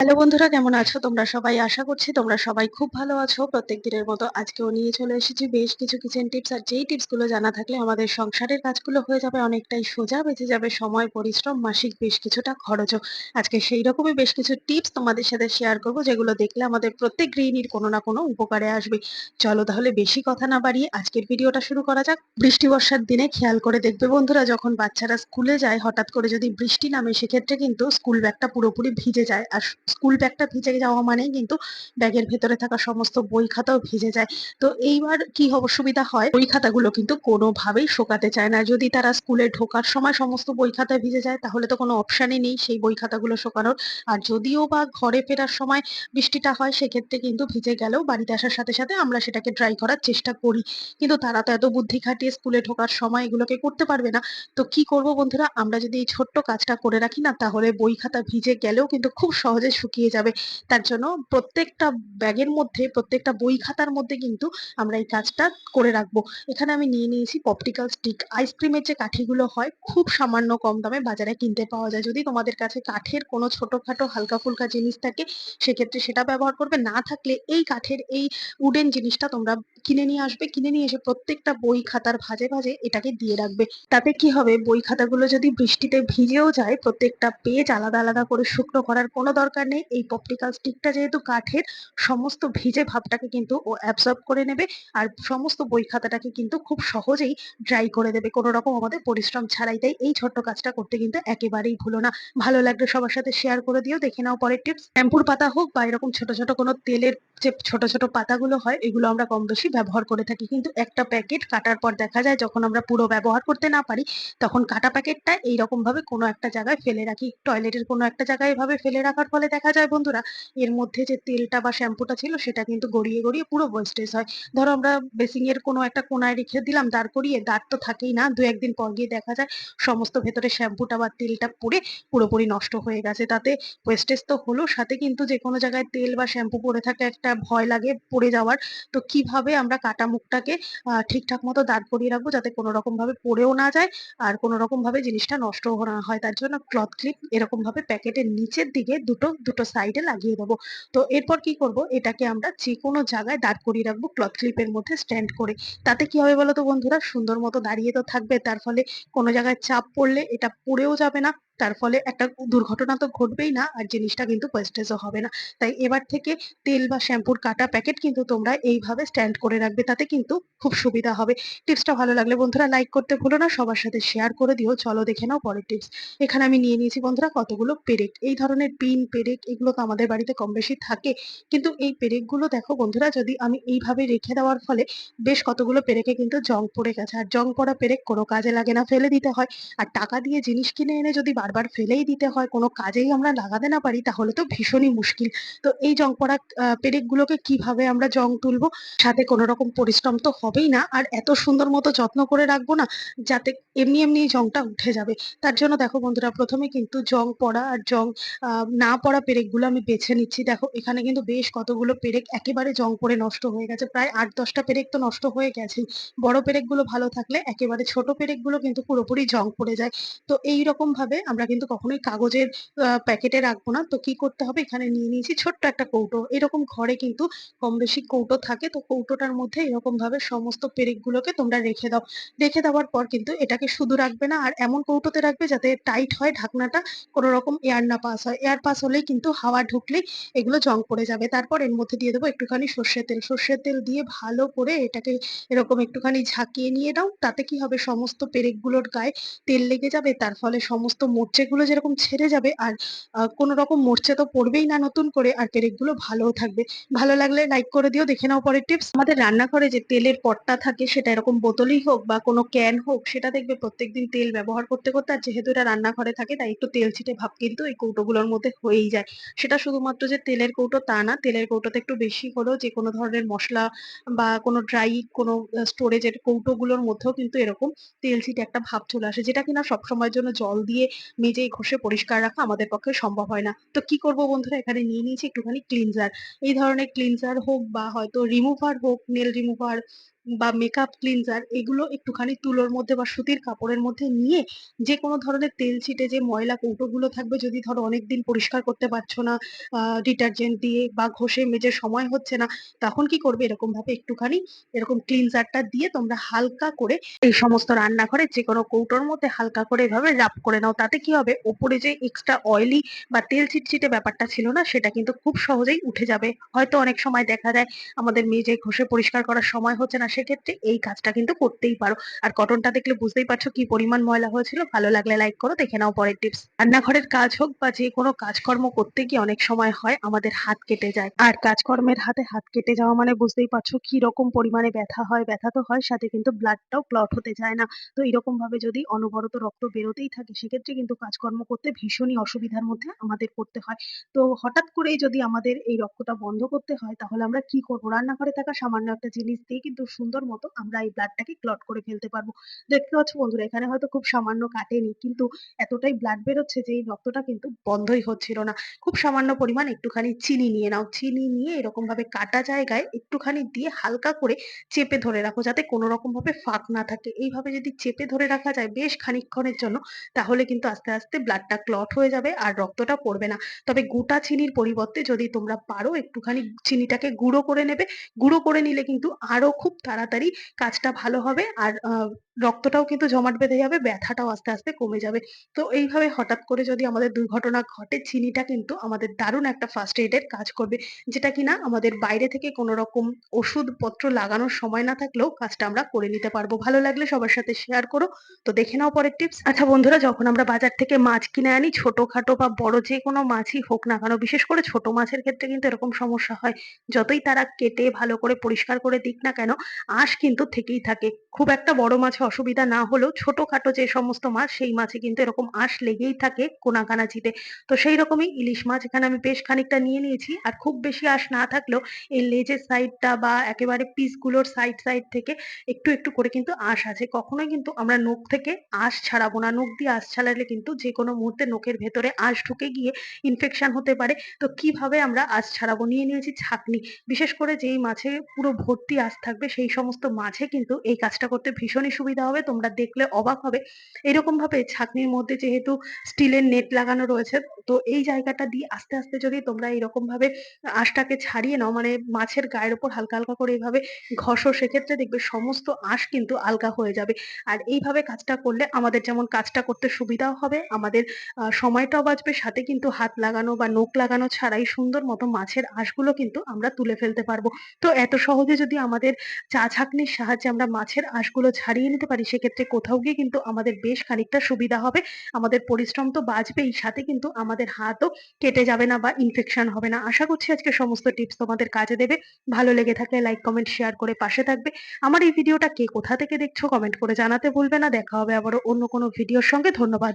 Hello বন্ধুরা, কেমন আছো? তোমরা সবাই আশা করছি তোমরা সবাই খুব ভালো আছো। প্রত্যেক দিনের মতো আজকেও নিয়ে চলে এসেছি বেশ কিছু কিচেন টিপস আর যেই টিপসগুলো জানা থাকলে আমাদের সংসারের কাজগুলো হয়ে যাবে অনেকটাই সোজা বেঁচে যাবে, সময়, পরিশ্রম, মাসিক বেশ কিছুটা খরচও। আজকে সেই রকমই বেশ কিছু টিপস তোমাদের সাথে শেয়ার করব, যেগুলো দেখলে আমাদের প্রত্যেক গৃহিণীর কোনো না কোনো উপকারে আসবে। চলো তাহলে বেশি কথা না বাড়িয়ে আজকের ভিডিওটা শুরু করা যাক। বৃষ্টি বর্ষার দিনে খেয়াল করে দেখবে বন্ধুরা, যখন বাচ্চারা স্কুলে যায়, হঠাৎ করে যদি বৃষ্টি নামে, সেক্ষেত্রে কিন্তু স্কুল ব্যাগটা পুরোপুরি ভিজে যায়। আর স্কুল ব্যাগটা ভিজে যাওয়া মানেই কিন্তু ব্যাগের ভেতরে থাকা সমস্ত বই খাতাও ভিজে যায়। তো এইবার কি অসুবিধা হয়? বই খাতাগুলো কিন্তু কোনোভাবেই শোকাতে চায় না। যদি তারা স্কুলে ঢোকার সময় সমস্ত বই খাতা ভিজে যায়, তাহলে তো কোনো অপশানই নেই সেই বই খাতাগুলো শোকানোর। আর যদিও বা ঘরে ফেরার সময় বৃষ্টিটা হয়, সেক্ষেত্রে কিন্তু ভিজে গেলেও বাড়িতে আসার সাথে সাথে আমরা সেটাকে ড্রাই করার চেষ্টা করি। কিন্তু তারা তো এত বুদ্ধি খাটিয়ে স্কুলে ঢোকার সময় এগুলোকে করতে পারবে না। তো কি করব বন্ধুরা? আমরা যদি এই ছোট্ট কাজটা করে রাখি না, তাহলে বই খাতা ভিজে গেলেও কিন্তু খুব সহজে শুকিয়ে যাবে। তার জন্য প্রত্যেকটা ব্যাগের মধ্যে, প্রত্যেকটা বই খাতার মধ্যে কিন্তু আমরা এই কাজটা করে রাখব। এখানে আমি নিয়ে নিয়েছি পপটিক্যাল স্টিক আইসক্রিমের যে কাঠিগুলো হয়, খুব সামান্য কম দামে বাজারে কিনতে পাওয়া যায়। যদি তোমাদের কাছে কাঠের কোনো ছোটখাটো হালকা ফুলকা জিনিস থাকে, সেক্ষেত্রে সেটা ব্যবহার করবে। না থাকলে এই কাঠের এই উডেন জিনিসটা তোমরা কিনে নিয়ে আসবে। কিনে নিয়ে এসে প্রত্যেকটা বই খাতার ভাজে ভাজে এটাকে দিয়ে রাখবে। তাতে কি হবে? বই খাতাগুলো যদি বৃষ্টিতে ভিজেও যায়, প্রত্যেকটা পেজ আলাদা আলাদা করে শুকনো করার কোনো দরকার নেই এই পপটিক্যাল স্টিকটা যেহেতু কাঠের, সমস্ত ভিজে ভাবটাকে কিন্তু ও অ্যাবসর্ব করে নেবে আর সমস্ত বই খাতাটাকে কিন্তু খুব সহজেই ড্রাই করে দেবে। কোনো রকম আমাদের পরিশ্রম ছাড়াই। তাই এই ছোট্ট কাজটা করতে কিন্তু একেবারেই ভুলো না। ভালো লাগলে সবার সাথে শেয়ার করে দিও। দেখে নাও পরের টিপস শ্যাম্পুর পাতা হোক বা এরকম ছোট ছোট কোনো তেলের যে ছোট ছোট পাতাগুলো হয়, এগুলো আমরা কম বেশি ব্যবহার করে থাকি। কিন্তু একটা প্যাকেট কাটার পর দেখা যায়, যখন আমরা পুরো ব্যবহার করতে না পারি, তখন কাটা প্যাকেটটা এইরকম ভাবে কোনো একটা জায়গায় ফেলে রাখি। টয়লেটের কোনো একটা জায়গায় এভাবে ফেলে রাখার ফলে দেখা যায়, বন্ধুরা, এর মধ্যে যে তেলটা বা শ্যাম্পুটা ছিল, সেটা কিন্তু গড়িয়ে গড়িয়ে পুরো ওয়েস্টেজ হয়। ধরো আমরা বেসিং এর কোনো একটা কোনায় রেখে দিলাম, দাঁড় করিয়ে, দাঁড় তো থাকেই না। দু একদিন পর গিয়ে দেখা যায়, সমস্ত ভেতরে শ্যাম্পুটা বা তেলটা পড়ে পুরোপুরি নষ্ট হয়ে গেছে। তাতে ওয়েস্টেজ তো হলো সাথে, কিন্তু যে কোনো জায়গায় তেল বা শ্যাম্পু পড়ে থাকে একটা ভয় লাগে পড়ে যাওয়ার। তো কীভাবে আমরা কাটা মুখটাকে ঠিকঠাক মতো দাঁড় করিয়ে রাখব যাতে কোনো রকম ভাবে পড়েও না যায় আর কোনো রকম ভাবে জিনিসটা নষ্ট না হয়। তার জন্য ক্লথ ক্লিপ এরকম ভাবে প্যাকেটের নিচের দিকে দুটো দুটো সাইডে লাগিয়ে দেবো। তো এরপর কি করব? এটাকে আমরা যে কোনো জায়গায় দাঁড় করিয়ে রাখব ক্লথ ক্লিপের মধ্যে স্ট্যান্ড করে। তাতে কি হবে বলতো বন্ধুরা? সুন্দর মতো দাঁড়িয়ে তো থাকবে। তার ফলে কোনো জায়গায় চাপ পড়লে এটা পড়েও যাবে না। তার ফলে একটা দুর্ঘটনা তো ঘটবেই না, আর জিনিসটা কিন্তু ওয়েস্টেজও হবে না। তাই এবার থেকে তেল বা শ্যাম্পুর কাটা প্যাকেট কিন্তু তোমরা এইভাবে স্ট্যান্ড করে রাখবে, তাতে কিন্তু খুব সুবিধা হবে। টিপসটা ভালো লাগলে বন্ধুরা লাইক করতে ভুলো না, সবার সাথে শেয়ার করে দিও। চলো দেখে নাও পরের টিপস এখানে আমি নিয়ে নিয়েছি বন্ধুরা কতগুলো পেরেক। এই ধরনের পিন পেরেক, এগুলো তো আমাদের বাড়িতে কম বেশি থাকে। কিন্তু এই পেরেকগুলো দেখো বন্ধুরা, যদি আমি এইভাবে রেখে দেওয়ার ফলে বেশ কতগুলো পেরেকে কিন্তু জং পড়ে গেছে। আর জং পড়া পেরেক কোনো কাজে লাগে না, ফেলে দিতে হয়। আর টাকা দিয়ে জিনিস কিনে এনে যদি বারবার ফেলেই দিতে হয়, কোনো কাজেই আমরা লাগাতে না পারি, তাহলে তো ভীষণই মুশকিল। তো এই জং পড়া পেরেকগুলোকে কীভাবে আমরা জং তুলবো, সাথে কোনো রকম পরিশ্রম তো হবেই না, আর এত সুন্দর মতো যত্ন করে রাখব না, যাতে এমনি এমনি জংটা উঠে যাবে। তার জন্য দেখো বন্ধুরা, প্রথমে কিন্তু জং পড়া আর জং না পড়া পেরেকগুলো আমি বেছে নিচ্ছি। দেখো, এখানে কিন্তু বেশ কতগুলো পেরেক একেবারে জং পড়ে নষ্ট হয়ে গেছে, প্রায় আট দশটা পেরেক তো নষ্ট হয়ে গেছেই। বড় পেরেকগুলো ভালো থাকলে একেবারে ছোট পেরেকগুলো কিন্তু পুরোপুরি জং পড়ে যায়। তো এই রকম ভাবে আমরা কিন্তু কখনোই কাগজের প্যাকেটে রাখব না। তো কি করতে হবে? এখানে নিয়ে নিয়েছি ছোট্ট একটা কৌটো। এরকম ঘরে কিন্তু কম বেশি কৌটো থাকে। তো কৌটোটার মধ্যে এরকম ভাবে সমস্ত পেরেকগুলোকে তোমরা রেখে দাও। রেখে দেওয়ার পর কিন্তু এটাকে শুধু রাখবে না, আর এমন কৌটোতে রাখবে যাতে টাইট হয়, ঢাকনাটা কোনো রকম এয়ার না পাস হয়। এয়ার পাস হলেই কিন্তু হাওয়া ঢুকলেই এগুলো জং পড়ে যাবে। তারপর এর মধ্যে দিয়ে দেবো একটুখানি সর্ষের তেল। সর্ষের তেল দিয়ে ভালো করে এটাকে এরকম একটুখানি ঝাঁকিয়ে নিয়ে দাও তাতে কি হবে? সমস্ত পেরেকগুলোর গায়ে তেল লেগে যাবে। তার ফলে সমস্ত মোর্চেগুলো যেরকম ছেড়ে যাবে আর কোনো রকম মোর্চে তো পড়বেই না নতুন করে আর পেরেকগুলো ভালোও থাকবে। ভালো লাগলে লাইক করে দিও, দেখে নাও পরের টিপস আমাদের রান্নাঘরে যে তেলের পটটা থাকে সেটা এরকম বোতলই হোক বা কোনো ক্যান হোক, সেটা দেখবে প্রত্যেকদিন তেল ব্যবহার করতে করতে আর যেহেতু এটা রান্নাঘরে থাকে তাই একটু তেল ছিটে ভাব কিন্তু এই কৌটোগুলোর মধ্যে হয়েই যায়। সেটা শুধুমাত্র যে তেলের কৌটো তা না, তেলের কৌটোতে একটু বেশি হলেও যে কোনো ধরনের মশলা বা কোনো ড্রাই কোনো স্টোরেজের কৌটোগুলোর মধ্যেও কিন্তু এরকম তেল ছিটে একটা ভাব চলে আসে, যেটা কিনা সবসময়ের জন্য জল দিয়ে মেজে ঘষে পরিষ্কার রাখা আমাদের পক্ষে সম্ভব হয় না। তো কি করব বন্ধুরা? এখানে নিয়ে নিয়েছি একটুখানি ক্লিনজার এই ধরনের ক্লিনজার হোক বা হয়তো রিমুভার হোক নেল রিমুভার বা মেকআপ ক্লিনজার এগুলো একটুখানি তুলোর মধ্যে বা সুতির কাপড়ের মধ্যে নিয়ে যে কোনো ধরনের তেল ছিটে যে ময়লা কৌটোগুলো থাকবে যদি ধরো অনেকদিন পরিষ্কার করতে পারছ না ডিটারজেন্ট দিয়ে বা ঘষে মেজে সময় হচ্ছে না, তখন কি করবে? এরকম ভাবে একটুখানি এরকম ক্লিনজারটা দিয়ে তোমরা হালকা করে এই সমস্ত রান্নাঘরে যে কোনো কৌটোর মধ্যে হালকা করে এভাবে রাব করে নাও। তাতে কি হবে? ওপরে যে এক্সট্রা অয়েলি বা তেল চিটচিটে ব্যাপারটা ছিল না, সেটা কিন্তু খুব সহজেই উঠে যাবে। হয়তো অনেক সময় দেখা যায় আমাদের মেজে ঘষে পরিষ্কার করার সময় হচ্ছে না সেক্ষেত্রে এই কাজটা কিন্তু করতেই পারো। আর কটনটা দেখলে বুঝতেই পারছ কি পরিমাণ ময়লা হয়েছিল। ভালো লাগলে লাইক করো, দেখে নাও পরের টিপস রান্নাঘরের কাজ হোক বা যে কোনো কাজকর্ম করতে গিয়ে অনেক সময় হয়, আমাদের হাত কেটে যায়। আর কাজকর্মের হাতে হাত কেটে যাওয়া মানে বুঝতেই পারছ কি রকম পরিমাণে ব্যথা হয়, ব্যথা তো হয়, সাথে কিন্তু ব্লাডটাও ক্লট হতে যায় না। তো এরকম ভাবে যদি অনবরত রক্ত বেরোতেই থাকে, সেক্ষেত্রে কিন্তু কাজকর্ম করতে ভীষণই অসুবিধার মধ্যে আমাদের করতে হয়। তো হঠাৎ করেই যদি আমাদের এই রক্তটা বন্ধ করতে হয়, তাহলে আমরা কি করব? রান্নাঘরে থাকা সামান্য একটা জিনিস দিয়ে কিন্তু সুন্দর মতো আমরা এই ব্লাডটাকে ক্লট করে ফেলতে পারব। দেখতে পাচ্ছ বন্ধুরা, এখানে হয়তো খুব সামান্য কাটেনি, কিন্তু এতটাই ব্লাড বেরোচ্ছে যে এই রক্তটা কিন্তু বন্ধই হচ্ছিল না। খুব সামান্য পরিমাণ একটুখানি চিনি নিয়ে নাও। চিনি নিয়ে এরকম ভাবে কাটা জায়গায় একটুখানি দিয়ে হালকা করে চেপে ধরে রাখো, যাতে কোনো রকম ভাবে ফাঁক না থাকে। এইভাবে যদি চেপে ধরে রাখা যায় বেশ খানিকক্ষণের জন্য, তাহলে কিন্তু আস্তে আস্তে ব্লাডটা ক্লট হয়ে যাবে আর রক্তটা পড়বে না। তবে গোটা চিনির পরিবর্তে যদি তোমরা পারো, একটুখানি চিনিটাকে গুঁড়ো করে নেবে। গুঁড়ো করে নিলে কিন্তু আরও খুব তাড়াতাড়ি কাজটা ভালো হবে আর রক্তটাও কিন্তু জমাট বেঁধে যাবে, ব্যথাটাও আস্তে আস্তে কমে যাবে। তো এইভাবে হঠাৎ করে যদি আমাদের দুর্ঘটনা ঘটে, চিনিটা কিন্তু আমাদের দারুণ একটা ফার্স্ট এইডের কাজ করবে। যেটা কিনা আমাদের বাইরে থেকে কোনো রকম ওষুধপত্র লাগানোর সময় না থাকলেও কাজটা আমরা করে নিতে পারব। ভালো লাগলে সবার সাথে শেয়ার করো। তো দেখে নাও পরের টিপস আচ্ছা বন্ধুরা, যখন আমরা বাজার থেকে মাছ কিনে আনি, ছোটখাটো বা বড় যে কোনো মাছই হোক না কেন, বিশেষ করে ছোট মাছের ক্ষেত্রে কিন্তু এরকম সমস্যা হয়। যতই তারা কেটে ভালো করে পরিষ্কার করে দিক না কেন আঁশ কিন্তু থেকেই থাকে। খুব একটা বড় মাছে অসুবিধা না হলেও ছোটখাটো যে সমস্ত মাছ, সেই মাছে কিন্তু এরকম আঁশ লেগেই থাকে কোনাকানাচিতে। তো সেই রকমই ইলিশ মাছ এখানে আমি বেশ খানিকটা নিয়ে নিয়েছি। আর খুব বেশি আঁশ না থাকলেও এই লেজের সাইডটা বা একেবারে পিসগুলোর সাইড সাইড থেকে একটু একটু করে কিন্তু আঁশ আছে। কখনোই কিন্তু আমরা নখ থেকে আঁশ ছাড়াবো না। নখ দিয়ে আঁশ ছাড়ালে কিন্তু যে কোনো মুহূর্তে নখের ভেতরে আঁশ ঢুকে গিয়ে ইনফেকশন হতে পারে। তো কীভাবে আমরা আঁশ ছাড়াবো? নিয়ে নিয়েছি ছাঁকনি। বিশেষ করে যেই মাছে পুরো ভর্তি আঁশ থাকবে সেই সমস্ত মাছে কিন্তু এই কাজটা করতে ভীষণই সুবিধা হবে। তোমরা দেখলে অবাক হবে। এরকম ভাবে ছাঁকনির মধ্যে যেহেতু স্টিলের নেট লাগানো রয়েছে, তো এই জায়গাটা দিয়ে আস্তে আস্তে যদি তোমরা এরকম ভাবে আঁশটাকে ছাড়িয়ে নাও মানে মাছের গায়ের উপর হালকা হালকা করে এইভাবে ঘষো, সেক্ষেত্রে দেখবে সমস্ত আঁশ কিন্তু আলগা হয়ে যাবে। আর এইভাবে কাজটা করলে আমাদের যেমন কাজটা করতে সুবিধাও হবে, আমাদের সময়টাও বাঁচবে, সাথে কিন্তু হাত লাগানো বা নখ লাগানো ছাড়াই সুন্দর মতো মাছের আঁশগুলো কিন্তু আমরা তুলে ফেলতে পারব। তো এত সহজে যদি আমাদের চা ছাঁকনির সাহায্যে আমরা মাছের আঁশগুলো ছাড়িয়ে নিতে পারি, সেক্ষেত্রে কোথাও গিয়ে কিন্তু আমাদের বেশ খানিকটা সুবিধা হবে। আমাদের পরিশ্রম তো বাঁচবেই, সাথে কিন্তু আমাদের হাতও কেটে যাবে না বা ইনফেকশন হবে না। আশা করছি আজকে সমস্ত টিপস তোমাদের কাজে দেবে। ভালো লেগে থাকলে লাইক কমেন্ট শেয়ার করে পাশে থাকবে। আমার এই ভিডিওটা কে কোথা থেকে দেখছ কমেন্ট করে জানাতে ভুলবে না। দেখা হবে আবারও অন্য কোনো ভিডিওর সঙ্গে। ধন্যবাদ।